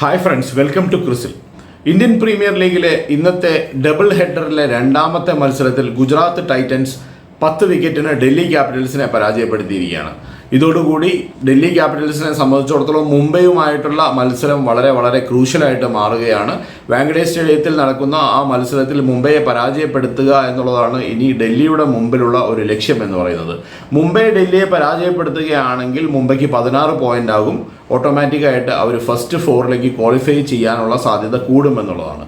Hi friends welcome to ക്രിസിൽ Indian Premier ലീഗിലെ ഇന്നത്തെ ഡബിൾ ഹെഡറിലെ രണ്ടാമത്തെ മത്സരത്തിൽ ഗുജറാത്ത് ടൈറ്റൻസ് പത്ത് വിക്കറ്റിന് ഡൽഹി ക്യാപിറ്റൽസിനെ പരാജയപ്പെടുത്തിയിരിക്കുകയാണ്. ഇതോടുകൂടി ഡൽഹി ക്യാപിറ്റൽസിനെ സംബന്ധിച്ചിടത്തോളം മുംബൈയുമായിട്ടുള്ള മത്സരം വളരെ വളരെ ക്രൂഷ്യലായിട്ട് മാറുകയാണ്. വാങ്കഡേ സ്റ്റേഡിയത്തിൽ നടക്കുന്ന ആ മത്സരത്തിൽ മുംബൈയെ പരാജയപ്പെടുത്തുക എന്നുള്ളതാണ് ഇനി ഡൽഹിയുടെ മുമ്പിലുള്ള ഒരു ലക്ഷ്യം എന്ന് പറയുന്നത്. മുംബൈ ഡൽഹിയെ പരാജയപ്പെടുത്തുകയാണെങ്കിൽ മുംബൈക്ക് പതിനാറ് പോയിന്റ് ആകും. ഓട്ടോമാറ്റിക്കായിട്ട് അവർ ഫസ്റ്റ് ഫോറിലേക്ക് ക്വാളിഫൈ ചെയ്യാനുള്ള സാധ്യത കൂടുമെന്നുള്ളതാണ്.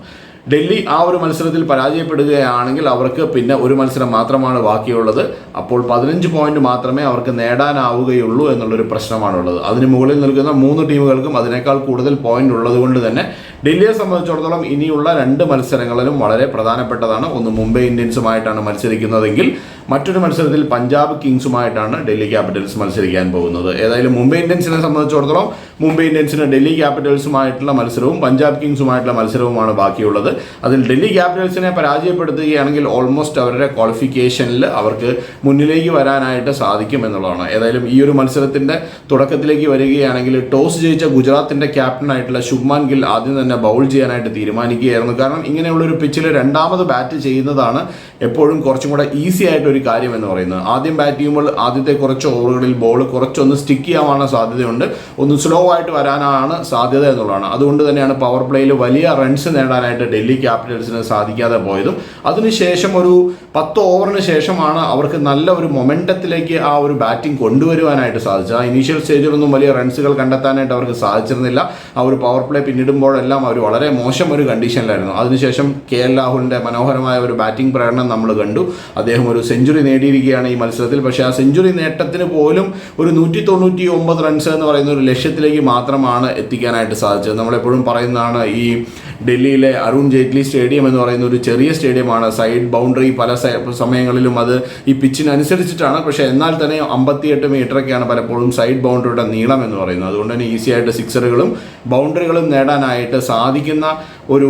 ഡൽഹി ആ ഒരു മത്സരത്തിൽ പരാജയപ്പെടുകയാണെങ്കിൽ അവർക്ക് പിന്നെ ഒരു മത്സരം മാത്രമാണ് ബാക്കിയുള്ളത്. അപ്പോൾ പതിനഞ്ച് പോയിന്റ് മാത്രമേ അവർക്ക് നേടാനാവുകയുള്ളൂ എന്നുള്ളൊരു പ്രശ്നമാണുള്ളത്. അതിന് മുകളിൽ നിൽക്കുന്ന മൂന്ന് ടീമുകൾക്കും അതിനേക്കാൾ കൂടുതൽ പോയിന്റ് ഉള്ളതുകൊണ്ട് തന്നെ ഡൽഹിയെ സംബന്ധിച്ചിടത്തോളം ഇനിയുള്ള രണ്ട് മത്സരങ്ങളിലും വളരെ പ്രധാനപ്പെട്ടതാണ്. ഒന്ന് മുംബൈ ഇന്ത്യൻസുമായിട്ടാണ് മത്സരിക്കുന്നതെങ്കിൽ മറ്റൊരു മത്സരത്തിൽ പഞ്ചാബ് കിങ്സുമായിട്ടാണ് ഡൽഹി ക്യാപിറ്റൽസ് മത്സരിക്കാൻ പോകുന്നത്. ഏതായാലും മുംബൈ ഇന്ത്യൻസിനെ സംബന്ധിച്ചിടത്തോളം മുംബൈ ഇന്ത്യൻസിന് ഡൽഹി ക്യാപിറ്റൽസുമായിട്ടുള്ള മത്സരവും പഞ്ചാബ് കിങ്സുമായിട്ടുള്ള മത്സരവുമാണ് ബാക്കിയുള്ളത്. അതിൽ ഡൽഹി ക്യാപിറ്റൽസിനെ പരാജയപ്പെടുത്തുകയാണെങ്കിൽ ഓൾമോസ്റ്റ് അവരുടെ ക്വാളിഫിക്കേഷനിൽ അവർക്ക് മുന്നിലേക്ക് വരാനായിട്ട് സാധിക്കും എന്നുള്ളതാണ്. ഏതായാലും ഈ ഒരു മത്സരത്തിന്റെ തുടക്കത്തിലേക്ക് വരികയാണെങ്കിൽ ടോസ് ജയിച്ച ഗുജറാത്തിന്റെ ക്യാപ്റ്റനായിട്ടുള്ള ശുഭ്മാൻ ഗിൽ ആദ്യം തന്നെ ബൗൾ ചെയ്യാനായിട്ട് തീരുമാനിക്കുകയായിരുന്നു. കാരണം ഇങ്ങനെയുള്ള ഒരു പിച്ചിൽ രണ്ടാമത് ബാറ്റ് ചെയ്യുന്നതാണ് എപ്പോഴും കുറച്ചും കൂടെ ഈസി ആയിട്ട് ഒരു കാര്യം എന്ന് പറയുന്നത്. ആദ്യം ബാറ്റ് ചെയ്യുമ്പോൾ ആദ്യത്തെ കുറച്ച് ഓവറുകളിൽ ബോൾ കുറച്ചൊന്ന് സ്റ്റിക്ക് ചെയ്യാനുള്ള സാധ്യതയുണ്ട്. ഒന്ന് സ്ലോ ആയിട്ട് വരാനാണ് സാധ്യത എന്നുള്ളതാണ്. അതുകൊണ്ട് തന്നെയാണ് പവർ പ്ലേയിൽ വലിയ റൺസ് നേടാനായിട്ട് ഡൽഹി ക്യാപിറ്റൽസിന് സാധിക്കാതെ പോയതും. അതിനുശേഷം ഒരു പത്ത് ഓവറിന് ശേഷമാണ് അവർക്ക് നല്ല ഒരു മൊമെന്റത്തിലേക്ക് ആ ഒരു ബാറ്റിംഗ് കൊണ്ടുവരുവാനായിട്ട് സാധിച്ചത്. ആ ഇനീഷ്യൽ സ്റ്റേജിലൊന്നും വലിയ റൺസുകൾ കണ്ടെത്താനായിട്ട് അവർക്ക് സാധിച്ചിരുന്നില്ല. ആ ഒരു പവർ പ്ലേ പിന്നിടുമ്പോഴെല്ലാം അവർ വളരെ മോശം ഒരു കണ്ടീഷനിലായിരുന്നു അതിനുശേഷം കെ എൽ രാഹുലിന്റെ മനോഹരമായ ഒരു ബാറ്റിംഗ് പ്രകടനം നമ്മൾ കണ്ടു. അദ്ദേഹം ഒരു സെഞ്ചുറി നേടിയിരിക്കുകയാണ് ഈ മത്സരത്തിൽ. പക്ഷേ ആ സെഞ്ചുറി നേട്ടത്തിന് പോലും ഒരു നൂറ്റി തൊണ്ണൂറ്റി ഒമ്പത് റൺസ് എന്ന് പറയുന്ന ഒരു ലക്ഷ്യത്തിലേക്ക് മാത്രമാണ് എത്തിക്കാനായിട്ട് സാധിച്ചത്. നമ്മളെപ്പോഴും പറയുന്നതാണ് ഈ ഡൽഹിയിലെ അരുൺ ജെയ്റ്റ്ലി സ്റ്റേഡിയം എന്ന് പറയുന്ന ഒരു ചെറിയ സ്റ്റേഡിയമാണ്. സൈഡ് ബൗണ്ടറി പല സമയങ്ങളിലും അത് ഈ പിച്ചിനനുസരിച്ചിട്ടാണ് പക്ഷേ എന്നാൽ തന്നെ അമ്പത്തിയെട്ട് മീറ്ററൊക്കെയാണ് പലപ്പോഴും സൈഡ് ബൗണ്ടറിയുടെ നീളം എന്ന് പറയുന്നത്. അതുകൊണ്ട് തന്നെ ഈസിയായിട്ട് സിക്സറുകളും ബൗണ്ടറികളും നേടാനായിട്ട് സാധിക്കുന്ന ഒരു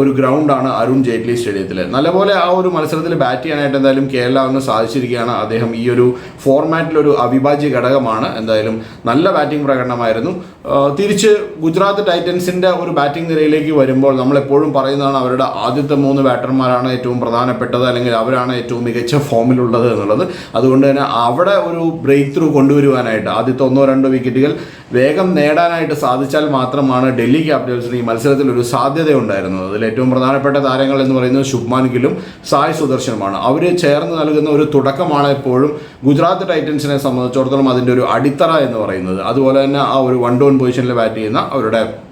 ഒരു ഗ്രൗണ്ടാണ് അരുൺ ജെയ്റ്റ്ലി സ്റ്റേഡിയത്തിൽ നല്ലപോലെ ആ ഒരു മത്സരത്തിൽ ബാറ്റ് ചെയ്യാനായിട്ട് എന്തായാലും കേരളാവിന് സാധിച്ചിരിക്കുകയാണ്. അദ്ദേഹം ഈ ഒരു ഫോർമാറ്റിലൊരു അവിഭാജ്യ ഘടകമാണ്. എന്തായാലും നല്ല ബാറ്റിംഗ് പ്രകടനമായിരുന്നു. തിരിച്ച് ഗുജറാത്ത് ടൈറ്റൻസിന്റെ ഒരു ബാറ്റിംഗ് നിരയിലേക്ക് വരുമ്പോൾ നമ്മളെപ്പോഴും പറയുന്നതാണ് അവരുടെ ആദ്യത്തെ മൂന്ന് ബാറ്റർമാരാണ് ഏറ്റവും പ്രധാനപ്പെട്ടത് അല്ലെങ്കിൽ അവരാണ് ഏറ്റവും മികച്ച ഫോമിലുള്ളത് എന്നുള്ളത്. അതുകൊണ്ട് തന്നെ അവിടെ ഒരു ബ്രേക്ക് ത്രൂ കൊണ്ടുവരുവാനായിട്ട് ആദ്യത്തെ ഒന്നോ രണ്ടോ വിക്കറ്റുകൾ വേഗം നേടാനായിട്ട് സാധിച്ചാൽ മാത്രമാണ് ഡൽഹി ക്യാപിറ്റൽസിന് ഈ മത്സരത്തിൽ ഒരു സാധ്യത ഉണ്ടായിരുന്നത് അതിൽ ഏറ്റവും പ്രധാനപ്പെട്ട താരങ്ങൾ എന്ന് പറയുന്നത് ശുഭ്മാൻ ഗില്ലും സായ് സുദർശനുമാണ്. അവർ ചേർന്ന് നൽകുന്ന ഒരു തുടക്കമാണ് എപ്പോഴും ഗുജറാത്ത് ടൈറ്റൻസിനെ സംബന്ധിച്ചിടത്തോളം അതിന്റെ ഒരു അടിത്തറ എന്ന് പറയുന്നത്. അതുപോലെ തന്നെ ആ ഒരു വൺ ഡൗൺ പൊസിഷനിൽ ബാറ്റ് ചെയ്യുന്ന അവരുടെ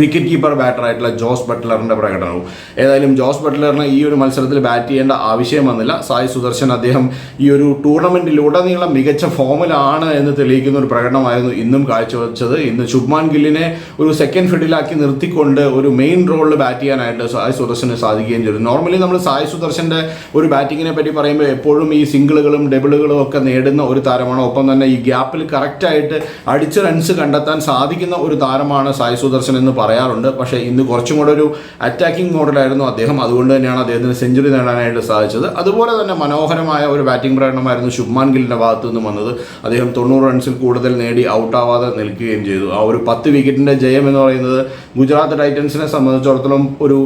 വിക്കറ്റ് കീപ്പർ ബാറ്റർ ആയിട്ടുള്ള ജോസ് ബട്ട്ലറിന്റെ പ്രകടനവും. ഏതായാലും ജോസ് ബട്ട്ലറിന് ഈ ഒരു മത്സരത്തിൽ ബാറ്റ് ചെയ്യേണ്ട ആവശ്യം വന്നില്ല. സായി സുദർശൻ അദ്ദേഹം ഈ ഒരു ടൂർണമെന്റിലുടനീളം മികച്ച ഫോമിലാണ് എന്ന് തെളിയിക്കുന്ന ഒരു പ്രകടനമായിരുന്നു ഇന്നും കാഴ്ചവെച്ചത്. ഇന്ന് ശുഭ്മാൻ ഗില്ലിനെ ഒരു സെക്കൻഡ് ഫീൽഡിലാക്കി നിർത്തിക്കൊണ്ട് ഒരു മെയിൻ റോളിൽ ബാറ്റ് ചെയ്യാനായിട്ട് സായ് സുദർശന് സാധിക്കുകയും ചെയ്തു. നോർമലി നമ്മൾ സായ് സുദർശന്റെ ഒരു ബാറ്റിങ്ങിനെ പറ്റി പറയുമ്പോൾ എപ്പോഴും ഈ സിംഗിളുകളും ഡബിളുകളും ഒക്കെ നേടുന്ന ഒരു താരമാണ്. ഒപ്പം തന്നെ ഈ ഗ്യാപ്പിൽ കറക്റ്റായിട്ട് അടിച്ച് റൺസ് കണ്ടെത്താൻ സാധിക്കുന്ന ഒരു താരമാണ് സായ് സുദർശൻ എന്ന് പറയാറുണ്ട്. പക്ഷേ ഇന്ന് കുറച്ചും കൂടെ ഒരു അറ്റാക്കിംഗ് മോഡലായിരുന്നു അദ്ദേഹം. അതുകൊണ്ട് തന്നെയാണ് അദ്ദേഹത്തിന് സെഞ്ചുറി നേടാനായിട്ട് സാധിച്ചത്. അതുപോലെ തന്നെ മനോഹരമായ ഒരു ബാറ്റിംഗ് പ്രകടനമായിരുന്നു ശുഭ്മാൻ ഗില്ലിന്റെ ഭാഗത്തു നിന്നും വന്നത്. അദ്ദേഹം തൊണ്ണൂറ് റൺസിൽ കൂടുതൽ നേടി ഔട്ടാവാതെ നിൽക്കുകയും ചെയ്തു. ആ ഒരു പത്ത് വിക്കറ്റിന്റെ ജയം എന്ന് പറയുന്നത് ഗുജറാത്ത് ടൈറ്റൻസിനെ സംബന്ധിച്ചിടത്തോളം ഒരു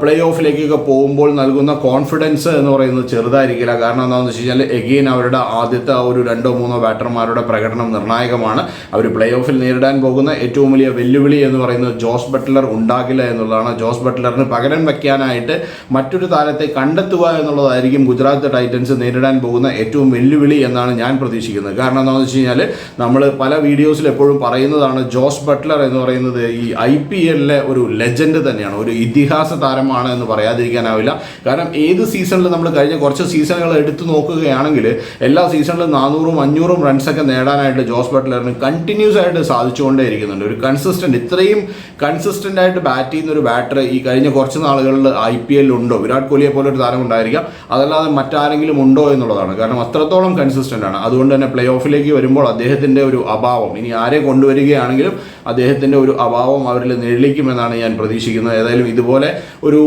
പ്ലേ ഓഫിലേക്കൊക്കെ പോകുമ്പോൾ നൽകുന്ന കോൺഫിഡൻസ് എന്ന് പറയുന്നത് ചെറുതായിരിക്കില്ല. കാരണം എന്താണെന്ന് വെച്ച് കഴിഞ്ഞാൽ എഗെയിൻ അവരുടെ ആദ്യത്തെ ഒരു രണ്ടോ മൂന്നോ ബാറ്റർമാരുടെ പ്രകടനം നിർണായകമാണ്. അവർ പ്ലേ ഓഫിൽ നേരിടാൻ പോകുന്ന ഏറ്റവും വലിയ വെല്ലുവിളി എന്ന് പറയുന്നത് ജോസ് ബട്ട്ലർ ഉണ്ടാകില്ല എന്നുള്ളതാണ്. ജോസ് ബട്ട്ലറിന് പകരം വയ്ക്കാനായിട്ട് മറ്റൊരു താരത്തെ കണ്ടെത്തുക എന്നുള്ളതായിരിക്കും ഗുജറാത്ത് ടൈറ്റൻസ് നേരിടാൻ പോകുന്ന ഏറ്റവും വെല്ലുവിളി എന്നാണ് ഞാൻ പ്രതീക്ഷിക്കുന്നത്. കാരണം എന്താണെന്ന് വെച്ച് കഴിഞ്ഞാൽ നമ്മൾ പല വീഡിയോസിൽ എപ്പോഴും പറയുന്നതാണ് ജോസ് ബട്ട്ലർ എന്ന് പറയുന്നത് ഈ ഐ പി എല്ലിലെ ഒരു ലെജൻഡ് തന്നെയാണ്. ഒരു ഇതിഹാസ താരമാണ് എന്ന് പറയാതിരിക്കാനാവില്ല. കാരണം ഏത് സീസണിൽ നമ്മൾ കഴിഞ്ഞ കുറച്ച് സീസണുകൾ എടുത്തു നോക്കുകയാണെങ്കിൽ എല്ലാ സീസണിലും നാനൂറും അഞ്ഞൂറും റൺസൊക്കെ നേടാനായിട്ട് ജോസ് ബട്ട്ലറിന് കണ്ടിന്യൂസ് ആയിട്ട് സാധിച്ചുകൊണ്ടേ ഇരിക്കുന്നുണ്ട് ഒരു കൺസിസ്റ്റന്റ് ഇത്രയും കൺസിസ്റ്റന്റ് ആയിട്ട് ബാറ്റ് ചെയ്യുന്ന ഒരു ബാറ്റർ ഈ കഴിഞ്ഞ കുറച്ച് നാളുകളിൽ ഐ പി എല്ലിൽ ഉണ്ടോ? വിരാട് കോഹ്ലിയെ പോലെ ഒരു താരം ഉണ്ടായിരിക്കാം. അതല്ലാതെ മറ്റാരെങ്കിലും ഉണ്ടോ എന്നുള്ളതാണ്. കാരണം അത്രത്തോളം കൺസിസ്റ്റന്റ് ആണ്. അതുകൊണ്ട് തന്നെ പ്ലേ ഓഫിലേക്ക് വരുമ്പോൾ അദ്ദേഹത്തിന്റെ ഒരു അഭാവം. ഇനി ആരെ കൊണ്ടുവരികയാണെങ്കിലും അദ്ദേഹത്തിന്റെ ഒരു അഭാവം അവരിൽ നിഴലിക്കുമെന്നാണ് ഞാൻ പ്രതീക്ഷിക്കുന്നത്. ഏതായാലും ഇതുപോലെ ഒരു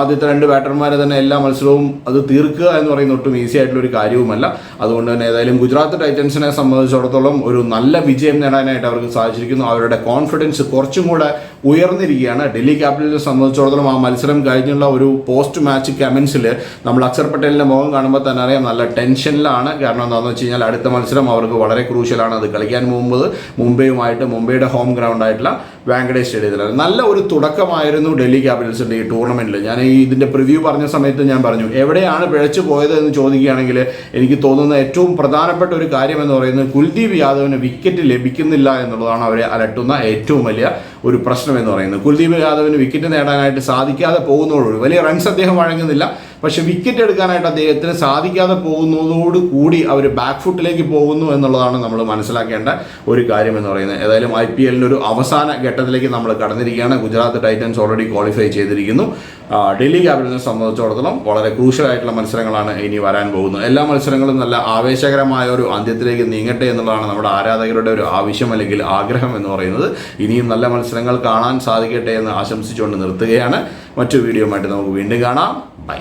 ആദ്യത്തെ രണ്ട് ബാറ്റർമാരെ തന്നെ എല്ലാ മത്സരവും അത് തീർക്കുക എന്ന് പറയുന്ന ഒട്ടും ഈസി ആയിട്ടുള്ള ഒരു കാര്യവുമല്ല. അതുകൊണ്ട് തന്നെ ഏതായാലും ഗുജറാത്ത് ടൈറ്റൻസിനെ സംബന്ധിച്ചിടത്തോളം ഒരു നല്ല വിജയം നേടാനായിട്ട് അവർക്ക് സാധിച്ചിരിക്കുന്നു. അവരുടെ കോൺഫിഡൻസ് കുറച്ചും കൂടെ ഉയർന്നിരിക്കുകയാണ്. ഡൽഹി ക്യാപിറ്റൽസിനെ സംബന്ധിച്ചിടത്തോളം ആ മത്സരം കഴിഞ്ഞുള്ള ഒരു പോസ്റ്റ് മാച്ച് കമൻസിൽ നമ്മൾ അക്ഷർ പട്ടേലിന്റെ മുഖം കാണുമ്പോൾ തന്നെ അറിയാം നല്ല ടെൻഷനിലാണ്. കാരണം എന്താണെന്ന് വെച്ച് കഴിഞ്ഞാൽ അടുത്ത മത്സരം അവർക്ക് വളരെ ക്രൂഷ്യലാണ് അത് കളിക്കാൻ പോകുമ്പോൾ മുംബൈയുമായിട്ട്. മുംബൈയുടെ ഹോം ഗ്രൗണ്ട് ആയിട്ടുള്ള വാങ്കഡേഷ് സ്റ്റേഡിയത്തിലാണ്. നല്ല ഒരു തുടക്കമായിരുന്നു ഡൽഹി ക്യാപിറ്റൽസിന്റെ ഈ ടൂർണമെന്റിൽ ഞാൻ ഈ ഇതിന്റെ പ്രിവ്യൂ പറഞ്ഞ സമയത്ത് ഞാൻ പറഞ്ഞു എവിടെയാണ് പിഴച്ചു പോയത് എന്ന് ചോദിക്കുകയാണെങ്കിൽ എനിക്ക് തോന്നുന്ന ഏറ്റവും പ്രധാനപ്പെട്ട ഒരു കാര്യം എന്ന് പറയുന്നത് കുൽദീപ് യാദവിന് വിക്കറ്റ് ലഭിക്കുന്നില്ല എന്നുള്ളതാണ് അവരെ അലട്ടുന്ന ഏറ്റവും വലിയ ഒരു പ്രശ്നം എന്ന് പറയുന്നത്. കുൽദീപ് യാദവിന് വിക്കറ്റ് നേടാനായിട്ട് സാധിക്കാതെ പോകുന്നതോടുകൂടി വലിയ റൺസ് അദ്ദേഹം വഴങ്ങുന്നില്ല. പക്ഷെ വിക്കറ്റ് എടുക്കാനായിട്ട് അദ്ദേഹത്തിന് സാധിക്കാതെ പോകുന്നതോട് കൂടി അവർ ബാക്ക് ഫുട്ടിലേക്ക് പോകുന്നു എന്നുള്ളതാണ് നമ്മൾ മനസ്സിലാക്കേണ്ട ഒരു കാര്യം എന്ന് പറയുന്നത്. ഏതായാലും ഐ പി എല്ലിന്റെ ഒരു അവസാന ഘട്ടത്തിലേക്ക് നമ്മൾ കടന്നിരിക്കുകയാണ്. ഗുജറാത്ത് ടൈറ്റൻസ് ഓൾറെഡി ക്വാളിഫൈ ചെയ്തിരിക്കുന്നു. ഡൽഹി ക്യാപിറ്റൽസിനെ സംബന്ധിച്ചിടത്തോളം വളരെ ക്രൂഷ്യൽ ആയിട്ടുള്ള മത്സരങ്ങളാണ് ഇനി വരാൻ പോകുന്നത്. എല്ലാ മത്സരങ്ങളും നല്ല ആവേശകരമായ ഒരു അന്ത്യത്തിലേക്ക് നീങ്ങട്ടെ എന്നുള്ളതാണ് നമ്മുടെ ആരാധകരുടെ ഒരു ആവശ്യം അല്ലെങ്കിൽ ആഗ്രഹം എന്ന് പറയുന്നത്. ഇനിയും നല്ല മത്സരങ്ങൾ കാണാൻ സാധിക്കട്ടെ എന്ന് ആശംസിച്ചുകൊണ്ട് നിർത്തുകയാണ്. മറ്റു വീഡിയോ നമുക്ക് വീണ്ടും കാണാം. ബൈ